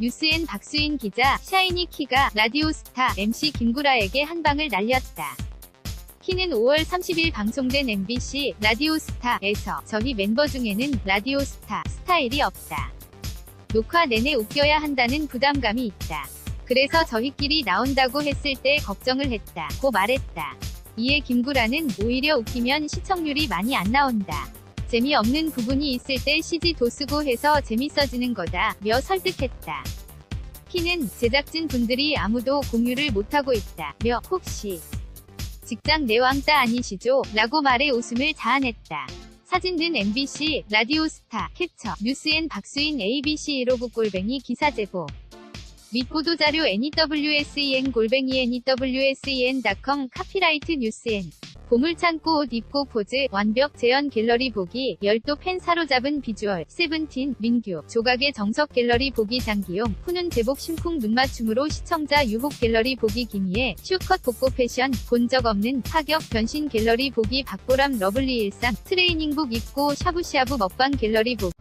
뉴스엔 박수인 기자, 샤이니 키가 라디오스타 MC 김구라에게 한 방을 날렸다. 키는 5월 30일 방송된 MBC 라디오스타에서 저희 멤버 중에는 라디오스타 스타일이 없다. 녹화 내내 웃겨야 한다는 부담감이 있다. 그래서 저희끼리 나온다고 했을 때 걱정을 했다. 고 말했다. 이에 김구라는 오히려 웃기면 시청률이 많이 안 나온다. 재미없는 부분이 있을 때 CG도 쓰고 해서 재밌어지는 거다. 며 설득했다. 키는 제작진 분들이 아무도 공유를 못하고 있다. 며 혹시 직장 내왕따 아니시죠? 라고 말해 웃음을 자아냈다. 사진은 MBC, 라디오스타, 캡처, 뉴스엔 박수인 ABC 159 골뱅이 기사 제보. 및 보도 자료 NEWSEN 골뱅이 NEWSEN.com 카피라이트 뉴스엔. 보물창고 옷 입고 포즈, 완벽 재현 갤러리 보기, 열도 팬 사로잡은 비주얼, 세븐틴, 민규, 조각의 정석 갤러리 보기 장기용, 푸는 제복 심쿵 눈맞춤으로 시청자 유혹 갤러리 보기 김희애, 슈컷 복고 패션, 본 적 없는 파격 변신 갤러리 보기 박보람 러블리 일상, 트레이닝복 입고 샤브샤브 먹방 갤러리 보기.